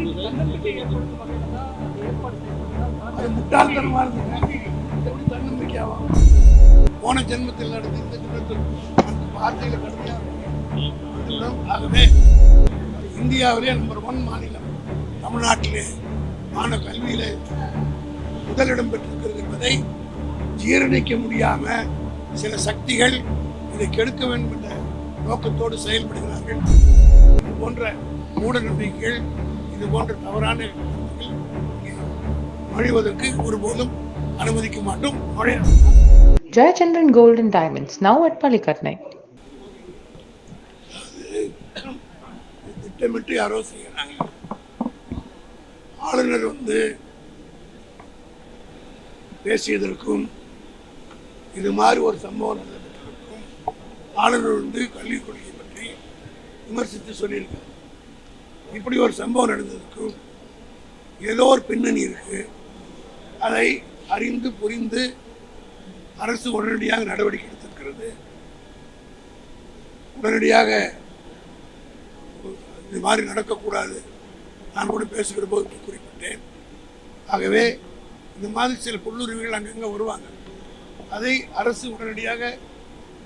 அது இருந்தது எப்படி தன்னம்பிக்கையாகும் போன ஜென்மத்தில் நடந்த இந்த ஜென்மத்தில் அந்த வார்த்தைகளை ஆகவே இந்தியாவிலே நம்பர் ஒன் மாநிலம் தமிழ்நாட்டிலே மாணவ கல்வியிலே முதலிடம் பெற்றிருக்கிறது என்பதை ஜீரணிக்க முடியாம சில சக்திகள் இதை கெடுக்க வேண்டும் என்ற நோக்கத்தோடு செயல்படுகிறார்கள். இது போன்ற மூட நம்பிக்கைகள் இது போன்ற தவறான நுழைவதற்கு ஒருபோதும் அனுமதிக்க மாட்டோம். Gold and Diamonds, now at Palikatnai. திட்டமிட்டு யாரோ செய்யறாங்க. ஆளுநர் வந்து பேசியதற்கும் இது மாதிரி ஒரு சம்பவம் நடந்ததற்கும் ஆளுநர் வந்து கல்விக் கொள்கை பற்றி விமர்சித்து சொல்லியிருக்காரு. இப்படி ஒரு சம்பவம் நடந்ததற்கும் ஏதோ ஒரு பின்னணி இருக்கு. அதை அறிந்து புரிந்து அரசு உடனடியாக நடவடிக்கை எடுத்திருக்கிறது. உடனடியாக இது மாதிரி நடக்கக்கூடாது. நான் கூட பேசுகிற போது குறிப்பிட்டேன். ஆகவே இந்த மாதிரி சில புல்லுரிமைகள் அங்கங்கே வருவாங்க. அதை அரசு உடனடியாக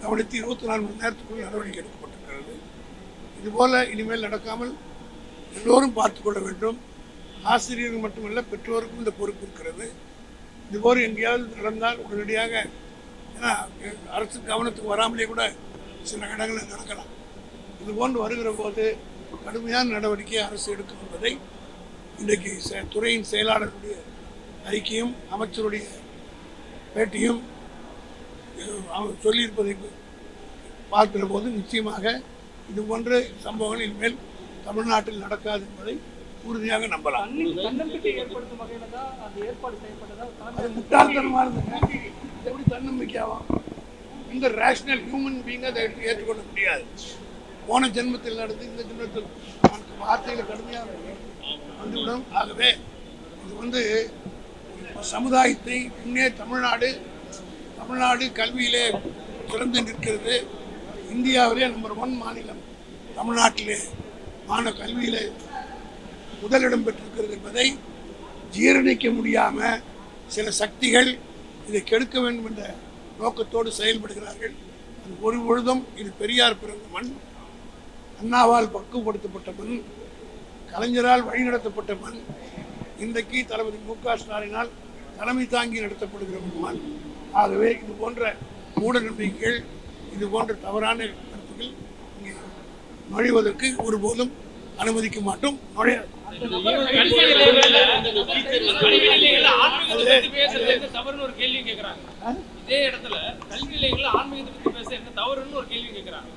கவனித்து இருபத்தி நாலு மணி நேரத்துக்குள் நடவடிக்கை எடுக்கப்பட்டிருக்கிறது. இதுபோல் இனிமேல் நடக்காமல் எல்லோரும் பார்த்து கொள்ள வேண்டும். ஆசிரியர்கள் மட்டுமல்ல பெற்றோருக்கும் இந்த பொறுப்பு இருக்கிறது. இதுபோல் எங்கேயாவது நடந்தால் உடனடியாக ஏன்னா அரசு கவனத்துக்கு வராமலே கூட சில இடங்களில் நடக்கலாம். இது போன்று வருகிற போது கடுமையான நடவடிக்கை அரசு எடுக்கும் என்பதை இன்றைக்கு செ- துறையின் செயலாளருடைய அறிக்கையும் அமைச்சருடைய பேட்டியும் அவர் சொல்லியிருப்பதை பார்க்கிற போது நிச்சயமாக இது போன்ற சம்பவங்கள் இனிமேல் தமிழ்நாட்டில் நடக்காது என்பதை உறுதியாக நம்பலாம். தன்னி- தன்னம்பிக்கை ஏற்படுத்தும் வகையில் தான் அந்த ஏற்பாடு செய்யப்பட்டதா அது தலைமை முட்டாள்தனமா இருந்தது எப்படி தன்னம்பிக்கையாகும் இந்த ரேஷனல் ஹியூமன் பீங் அதை ஏற்றுக்கொள்ள முடியாது. போன ஜென்மத்தில் நடந்து இந்த ஜென்மத்தில் நமக்கு வார்த்தைகளை கடுமையாக வந்துவிடும். ஆகவே இது வந்து சமுதாயத்தை முன்னே தமிழ்நாடு தமிழ்நாடு கல்வியிலே சிறந்து நிற்கிறது. இந்தியாவிலே நம்பர் ஒன் மாநிலம் தமிழ்நாட்டிலே. மாணவ கல்வியில் முதலிடம் பெற்றிருக்கிறது என்பதை ஜீரணிக்க முடியாமல் சில சக்திகள் இதை கெடுக்க வேண்டும் என்ற நோக்கத்தோடு செயல்படுகிறார்கள். அது ஒரு பொழுதும் இது பெரியார் பிறந்த மண் அண்ணாவால் பக்குவப்படுத்தப்பட்ட மண் கலைஞரால் வழிநடத்தப்பட்ட மண் இன்றைக்கு தளபதி மு க ஸ்டாலினால் தலைமை தாங்கி நடத்தப்படுகிற மண். ஆகவே இது போன்ற மூட நம்பிக்கைகள் இது போன்ற தவறான கருத்துக்கள் இங்கே நுழைவதற்கு ஒருபோதும் அனுமதிக்க மாட்டோம். நுழையாது தவறுன்னு ஒரு கேள்வி கேக்குறாங்க இடத்துல கல்வி பேச தவறுன்னு ஒரு கேள்வி கேக்குறாங்க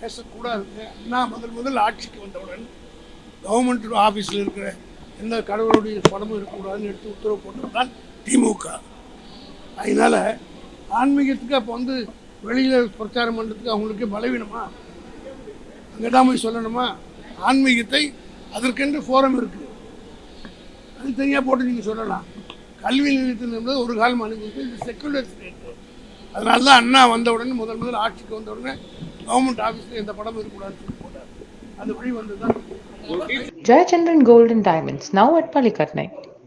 பேசக்கூடாது. நான் முதல் முதல் ஆட்சிக்கு வந்தவுடன் கவர்மெண்ட் ஆஃபீஸில் இருக்கிற எந்த கடவுளுடைய படமும் இருக்கக்கூடாதுன்னு எடுத்து உத்தரவு போட்டதுதான் திமுக. அதனால ஆன்மீகத்துக்கு அப்போ வந்து வெளியில் பிரச்சாரம் பண்ணுறதுக்கு அவங்களுக்கு பலவீனமா? அங்கே போய் சொல்லணுமா? ஆன்மீகத்தை அதற்கென்று ஃபோரம் இருக்குது அது தனியாக போட்டு நீங்கள் சொல்லலாம். கல்வி நிலையத்தில் என்பது ஒரு காலம் அனுபவித்து இது செக்குலர் ஸ்டேட்டு அதனால தான் அண்ணா வந்த உடனே முதல் முதல் ஆட்சிக்கு வந்த உடனே கவர்மெண்ட் ஆஃபீஸில் எந்த படம் இருக்கக்கூடாதுன்னு சொல்லி போட்டார். அது வழி வந்து தான் Jayachandran Gold and Diamonds, now at Palikatnai.